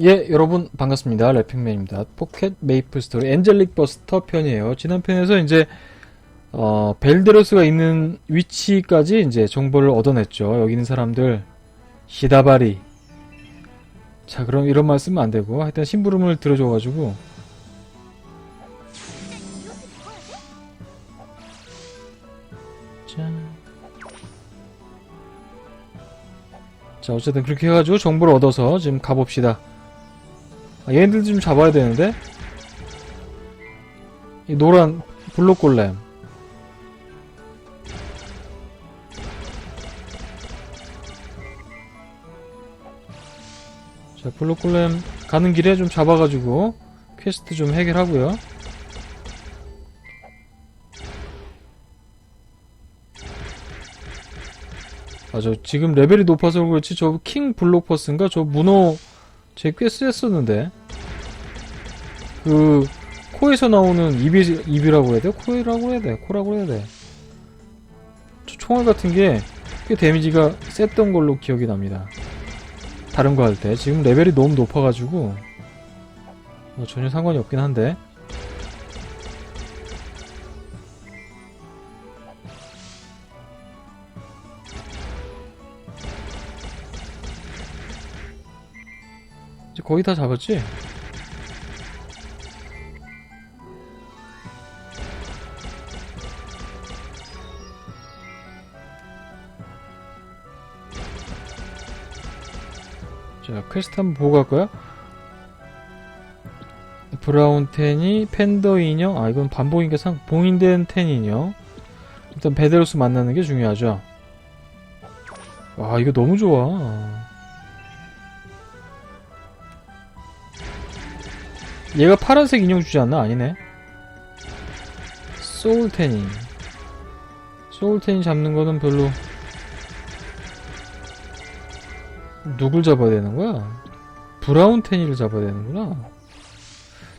예, 여러분 반갑습니다. 래핑맨입니다. 포켓 메이플 스토리 엔젤릭 버스터 편이에요. 지난 편에서 이제 어, 벨데로스가 있는 위치까지 이제 정보를 얻어냈죠. 여기 있는 사람들 히다바리. 자, 그럼 이런 말 쓰면 안 되고 하여튼 심부름을 들어줘 가지고 짠. 자, 어쨌든 그렇게 해가지고 정보를 얻어서 지금 가봅시다. 아, 얘네들 좀 잡아야 되는데? 이 노란 블록 골렘. 자, 블록 골렘 가는 길에 좀 잡아가지고 퀘스트 좀 해결하고요. 맞아. 지금 레벨이 높아서 그렇지 저 킹 블록퍼스인가? 저 문어 쟤꽤 셌었는데. 그 코에서 나오는 입이 입이라고 해야 돼? 코라고 해야 돼? 코라고 해야 돼? 저 총알 같은 게 꽤 데미지가 셌던 걸로 기억이 납니다. 다른 거 할 때. 지금 레벨이 너무 높아가지고 뭐 전혀 상관이 없긴 한데. 거의 다 잡았지? 자, 퀘스트 한번 보고 갈까요? 브라운 텐이 팬더 인형, 아, 이건 반복인가 상, 봉인된 텐 인형. 일단 베데로스 만나는 게 중요하죠. 와, 이거 너무 좋아. 얘가 파란색 인형 주지 않나? 아니네. 소울테니. 소울테니 잡는 거는 별로. 누굴 잡아야 되는 거야? 브라운 테니를 잡아야 되는구나.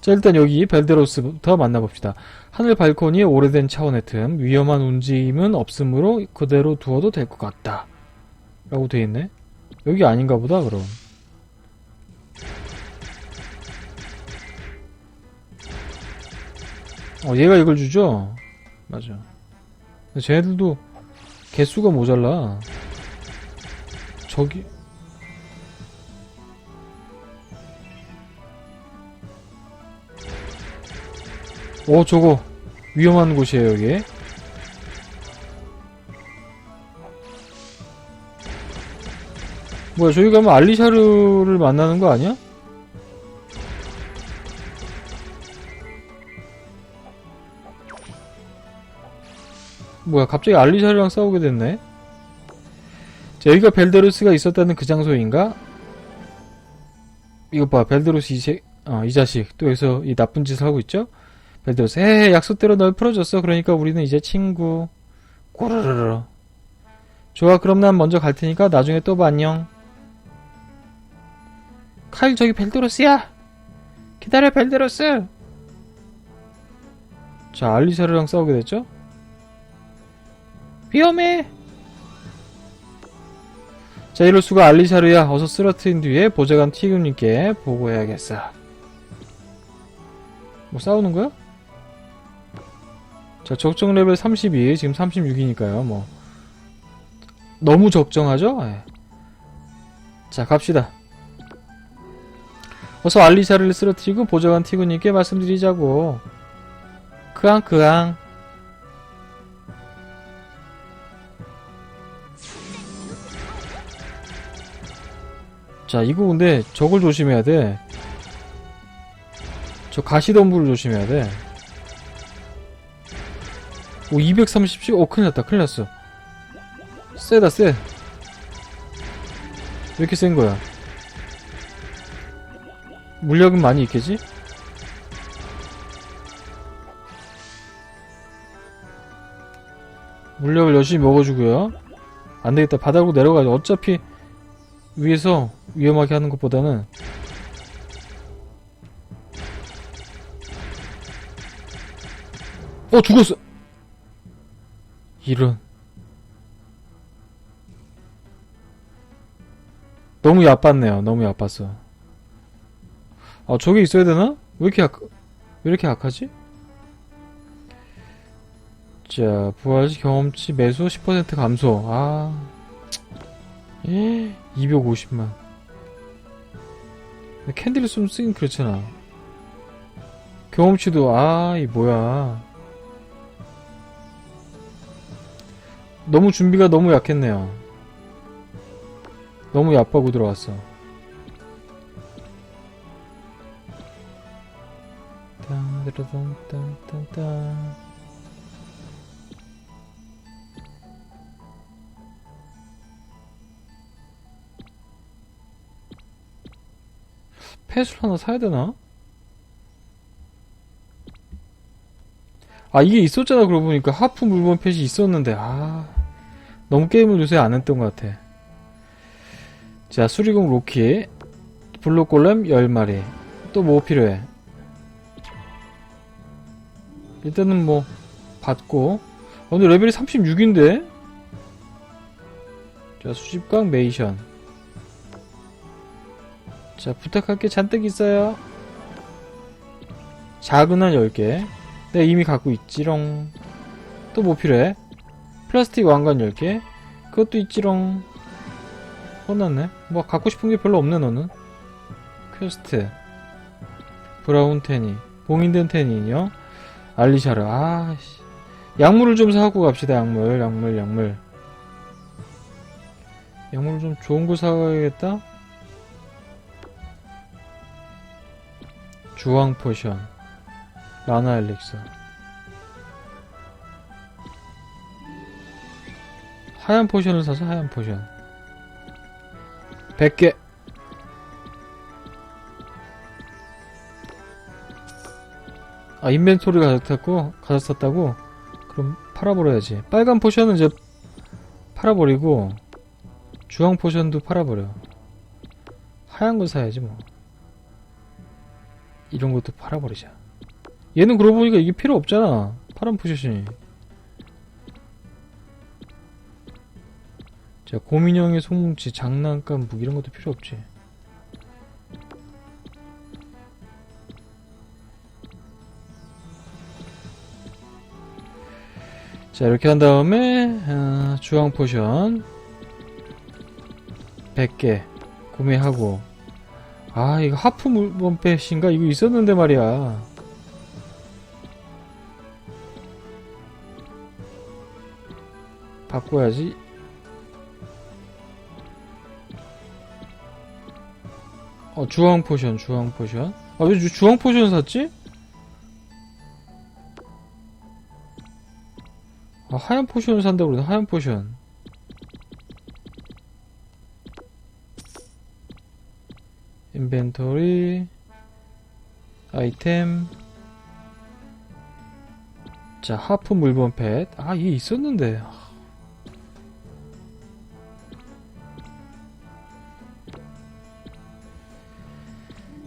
자, 일단 여기 벨데로스부터 만나봅시다. 하늘 발코니에 오래된 차원의 틈, 위험한 움직임은 없으므로 그대로 두어도 될 것 같다. 라고 돼 있네. 여기 아닌가 보다, 그럼. 어, 얘가 이걸 주죠? 맞아. 근데 쟤네들도 개수가 모자라. 저기. 오, 저거. 위험한 곳이에요, 여기. 뭐야, 저기 가면 알리샤르를 만나는 거 아니야? 뭐야 갑자기 알리샤르랑 싸우게 됐네? 자 여기가 벨데로스가 있었다는 그 장소인가? 이것 봐 벨데로스 이, 새, 어, 이 자식. 또 여기서 이 나쁜 짓을 하고 있죠? 벨데로스. 에헤 약속대로 널 풀어줬어. 그러니까 우리는 이제 친구. 꼬르르르. 좋아 그럼 난 먼저 갈 테니까 나중에 또 봐. 안녕. 카일 저기 벨데로스야! 기다려 벨데로스! 자 알리샤르랑 싸우게 됐죠? 위험해. 자, 이럴 수가 알리샤르야. 어서 쓰러트린 뒤에 보좌관 티그님께 보고해야겠어. 뭐 싸우는 거야? 자, 적정 레벨 32, 지금 36이니까요. 뭐 너무 적정하죠? 예. 자, 갑시다. 어서 알리샤르를 쓰러뜨리고 보좌관 티그님께 말씀드리자고. 크앙 크앙. 자, 이거 근데 저걸 조심해야 돼. 저 가시덤불을 조심해야 돼. 오, 230씩? 오, 큰일 났다, 큰일 났어. 세다, 세. 왜 이렇게 센 거야? 물력은 많이 있겠지? 물력을 열심히 먹어주고요. 안 되겠다, 바닥으로 내려가야 어차피 위에서 위험하게 하는 것보다는 어 죽었어 이런 너무 얕봤네요 너무 얕봤어 아, 저게 있어야 되나? 왜 이렇게 약, 왜 이렇게 약하지? 자, 부활시 경험치 매수 10% 감소. 아. 예, 250만. 근데 캔디를 좀 쓰긴 그렇잖아. 경험치도, 아, 이 뭐야. 너무 준비가 너무 약했네요. 너무 얕바고 들어왔어. 딴따라딴딴딴딴. 펫을 하나 사야 되나? 아 이게 있었잖아 그러고 보니까. 하프 물건 펫이 있었는데 아 너무 게임을 요새 안 했던 것 같아. 자 수리공 로키 블루골렘 10마리. 또 뭐 필요해? 일단은 뭐 받고. 어, 근데 레벨이 36인데? 자 수집광 메이션 자 부탁할 게 잔뜩 있어요. 작은 한 10개. 내가 이미 갖고 있지롱. 또 뭐 필요해? 플라스틱 왕관 10개. 그것도 있지롱. 혼났네. 뭐 갖고 싶은 게 별로 없네 너는. 퀘스트. 브라운 테니. 봉인된 테니 인형 알리샤르. 아씨. 약물을 좀 사고 갑시다 약물. 약물 약물. 약물을 좀 좋은 거 사가야겠다 주황 포션 라나 엘릭서. 하얀 포션을 사서 하얀 포션. 100개. 아 인벤토리 가졌다고? 가졌었다고? 그럼 팔아버려야지. 빨간 포션은 이제 팔아버리고 주황 포션도 팔아버려. 하얀 거 사야지 뭐 이런 것도 팔아버리자. 얘는 그러고 보니까 이게 필요 없잖아. 파란 포션이. 자 곰인형의 송뭉치 장난감 무기 이런 것도 필요 없지. 자 이렇게 한 다음에 어, 주황 포션. 100개 구매하고 아 이거 하프 물범펫인가 이거 있었는데 말이야 바꿔야지 어 주황 포션 주황 포션 아 왜 주황 포션 샀지? 아, 하얀 포션을 산다고 그러네, 하얀 포션. 인벤토리, 아이템. 자, 하프 물건 펫. 아, 이게 있었는데.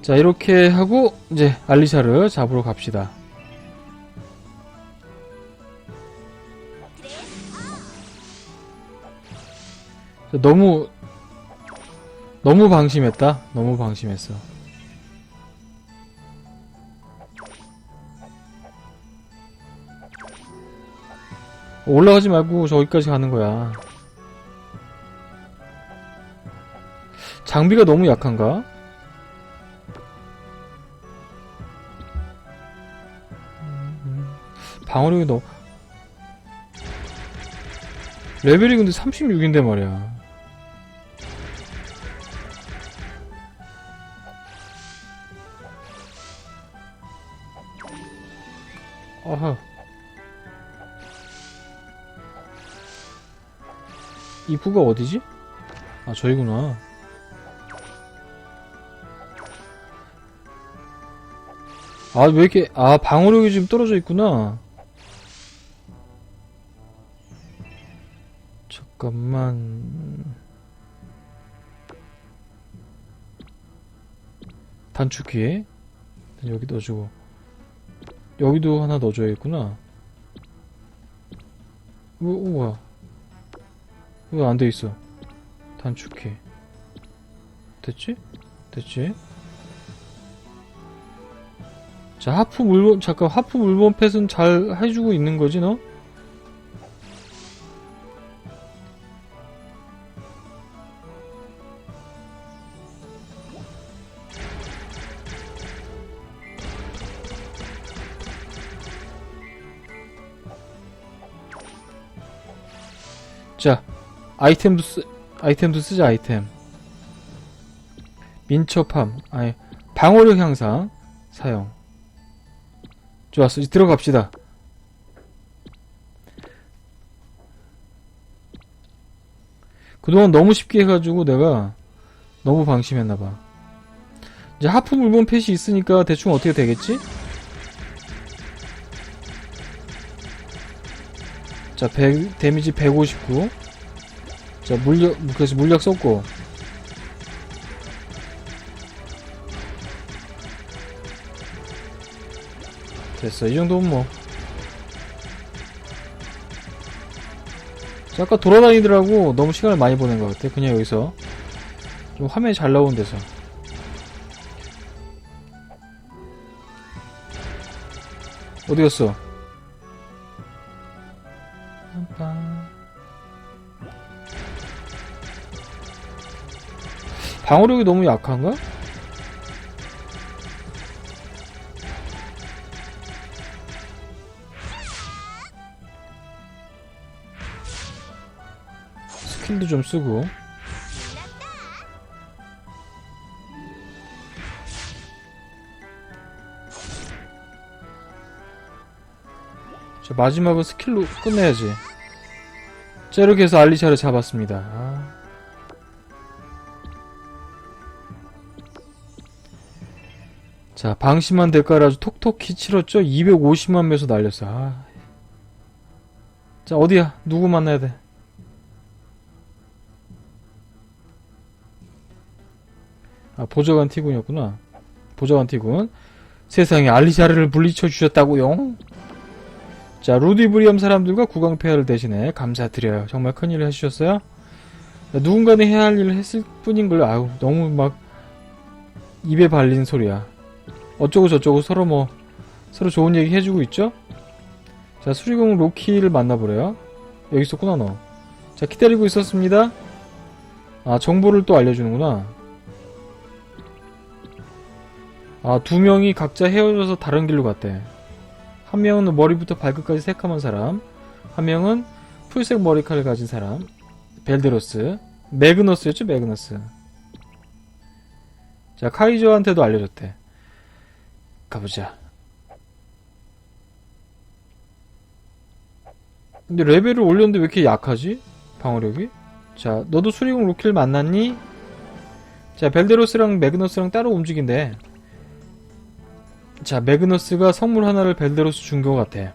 자, 이렇게 하고, 이제, 알리샤를 잡으러 갑시다. 너무 너무 방심했다. 너무 방심했어. 올라가지 말고 저기까지 가는 거야. 장비가 너무 약한가? 방어력이 너무 레벨이 근데 36인데 말이야. 아하. 입구가 어디지? 아, 저기구나. 아, 왜 이렇게, 아, 방어력이 지금 떨어져 있구나. 잠깐만. 단축키. 여기 넣어주고. 여기도 하나 넣어줘야겠구나. 우, 우와. 왜 안 돼 있어? 단축키. 됐지? 됐지? 자, 하프 물범, 잠깐, 하프 물범 펫은 잘 해주고 있는 거지, 너? 자, 아이템도 쓰, 아이템도 쓰자, 아이템. 민첩함, 아니, 방어력 향상, 사용. 좋았어. 이제 들어갑시다. 그동안 너무 쉽게 해가지고 내가 너무 방심했나봐. 이제 하프 물본 펫이 있으니까 대충 어떻게 되겠지? 자, 100, 데미지 159. 자, 물력, 그래서 물력 썼고. 됐어. 이 정도면 뭐. 자, 아까 돌아다니더라고. 너무 시간을 많이 보낸 것 같아. 그냥 여기서. 좀 화면이 잘 나온 데서. 어디 갔어? 방어력이 너무 약한가? 스킬도 좀 쓰고 자 마지막은 스킬로 끝내야지 자 이렇게 해서 알리샤를 잡았습니다 아. 자 방심한 대가를 아주 톡톡히 치렀죠 250만 매수 날렸어 아. 자 어디야 누구 만나야 돼 아, 보좌관 티군이었구나. 보좌관 티군. 세상에 알리샤르를 물리쳐 주셨다고요? 자, 루디브리엄 사람들과 구강폐하를 대신해 감사드려요. 정말 큰일을 해주셨어요. 자, 누군가는 해야 할 일을 했을 뿐인 걸, 아우, 너무 막, 입에 발린 소리야. 어쩌고 저쩌고 서로 뭐, 서로 좋은 얘기 해주고 있죠? 자, 수리공 로키를 만나보래요. 여기 있었구나, 너. 자, 기다리고 있었습니다. 아, 정보를 또 알려주는구나. 아, 두 명이 각자 헤어져서 다른 길로 갔대. 한 명은 머리부터 발끝까지 새까만 사람, 한 명은 풀색 머리칼을 가진 사람, 벨데로스, 매그너스였죠, 매그너스. 자, 카이저한테도 알려줬대. 가보자. 근데 레벨을 올렸는데 왜 이렇게 약하지? 방어력이? 자, 너도 수리공 로키를 만났니? 자, 벨데로스랑 매그너스랑 따로 움직인대. 자, 매그너스가 선물 하나를 벨데로스 준 것 같아.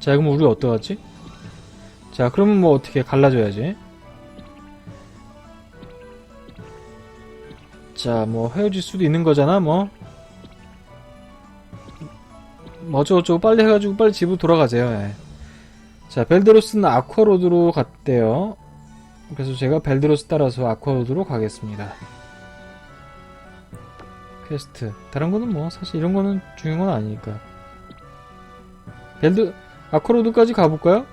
자, 그럼 우리 어떡하지? 자, 그러면 뭐 어떻게 갈라줘야지. 자, 뭐 헤어질 수도 있는 거잖아, 뭐. 뭐 어쩌고저쩌고 빨리 해가지고 빨리 집으로 돌아가세요. 예. 자, 벨데로스는 아쿠아로드로 갔대요. 그래서 제가 벨데로스 따라서 아쿠아로드로 가겠습니다. 퀘스트 다른 거는 뭐 사실 이런 거는 중요한 건 아니니까 벨드 아크로드까지 가볼까요?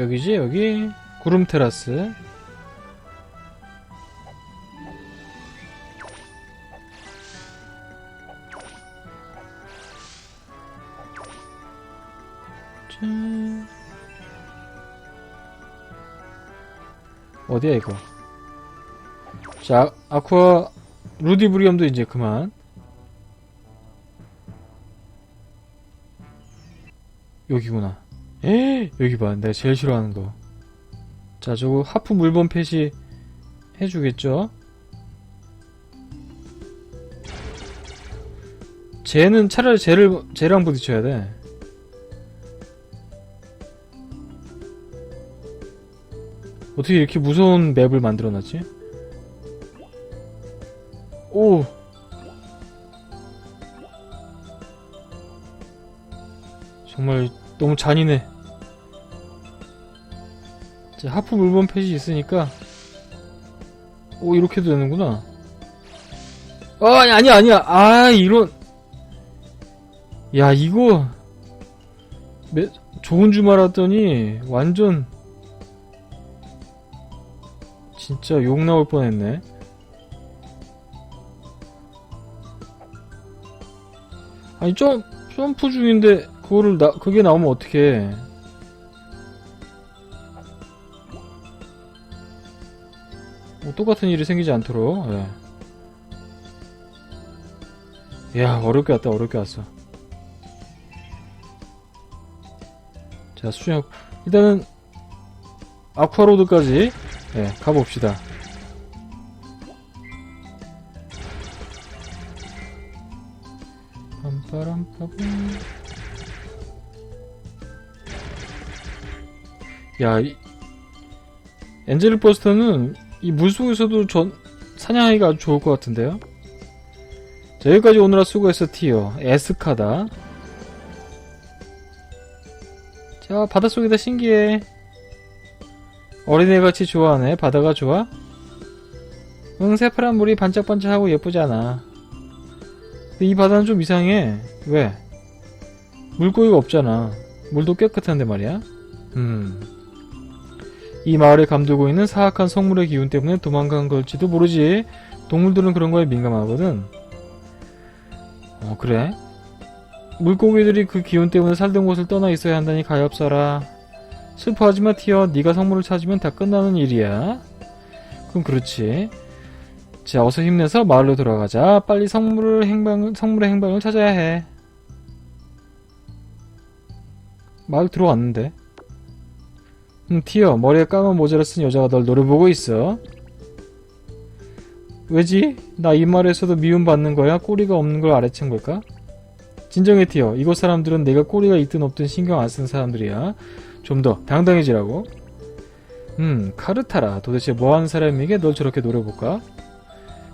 여기지 여기 구름 테라스 짠. 어디야 이거? 자, 아쿠아 루디브리엄도 이제 그만. 여기구나. 에 여기 봐. 내가 제일 싫어하는 거. 자, 저거 하프 물범 펫이 해주겠죠? 쟤는 차라리 쟤를 쟤랑 부딪혀야 돼. 어떻게 이렇게 무서운 맵을 만들어놨지? 오! 정말 너무 잔인해. 자, 하프 물범 펫이 있으니까 오 이렇게도 되는구나. 어 아니 아니 아니야. 아 이런 야 이거 매, 좋은 줄 알았더니 완전 진짜 욕 나올 뻔했네. 아니 점 점프 중인데 그거를 나 그게 나오면 어떡해? 뭐 똑같은 일이 생기지 않도록. 예. 야 어렵게 왔다 어렵게 왔어. 자 수영 일단은 아쿠아로드까지 예, 가봅시다. 야, 이, 엔젤 버스터는 이 물속에서도 전 사냥하기가 아주 좋을 것 같은데요? 자, 여기까지 오느라 수고했어, 티어. 에스카다. 자, 바닷속이다 신기해. 어린애같이 좋아하네. 바다가 좋아? 응, 새파란 물이 반짝반짝하고 예쁘잖아. 근데 이 바다는 좀 이상해. 왜? 물고기가 없잖아. 물도 깨끗한데 말이야. 음. 이 마을에 감돌고 있는 사악한 성물의 기운 때문에 도망간 걸지도 모르지. 동물들은 그런 거에 민감하거든. 어, 그래? 물고기들이 그 기운 때문에 살던 곳을 떠나 있어야 한다니 가엾어라. 슬퍼하지 마, 티어. 네가 성물을 찾으면 다 끝나는 일이야. 그럼 그렇지. 자, 어서 힘내서 마을로 돌아가자. 빨리 성물을 행방, 성물의 행방을 찾아야 해. 마을 들어왔는데. 음, 티어, 머리에 까만 모자를 쓴 여자가 널 노려보고 있어. 왜지? 나 이 말에서도 미움받는 거야? 꼬리가 없는 걸 알아챈 걸까? 진정해, 티어. 이곳 사람들은 내가 꼬리가 있든 없든 신경 안 쓰는 사람들이야. 좀 더 당당해지라고. 음, 카르타라. 도대체 뭐 하는 사람에게 널 저렇게 노려볼까?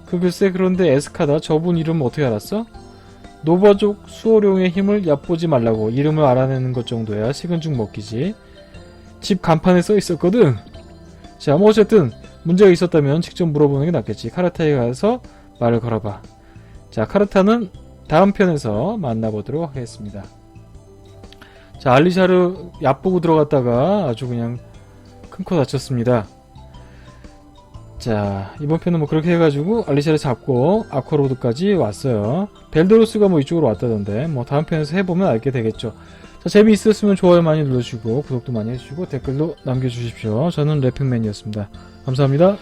그 글쎄 그런데 에스카다 저분 이름 어떻게 알았어? 노바족 수호룡의 힘을 얕보지 말라고 이름을 알아내는 것 정도야 식은 죽 먹기지 집 간판에 써 있었거든. 자 뭐 어쨌든 문제가 있었다면 직접 물어보는 게 낫겠지. 카르타에 가서 말을 걸어봐. 자 카르타는 다음 편에서 만나보도록 하겠습니다. 자 알리샤르 얕보고 들어갔다가 아주 그냥 큰 코 다쳤습니다. 자 이번 편은 뭐 그렇게 해가지고 알리샤를 잡고 아쿠아로드까지 왔어요. 벨드로스가 뭐 이쪽으로 왔다던데 뭐 다음 편에서 해보면 알게 되겠죠 자 재미있었으면 좋아요 많이 눌러주시고 구독도 많이 해주시고 댓글도 남겨주십시오. 저는 래핑맨이었습니다. 감사합니다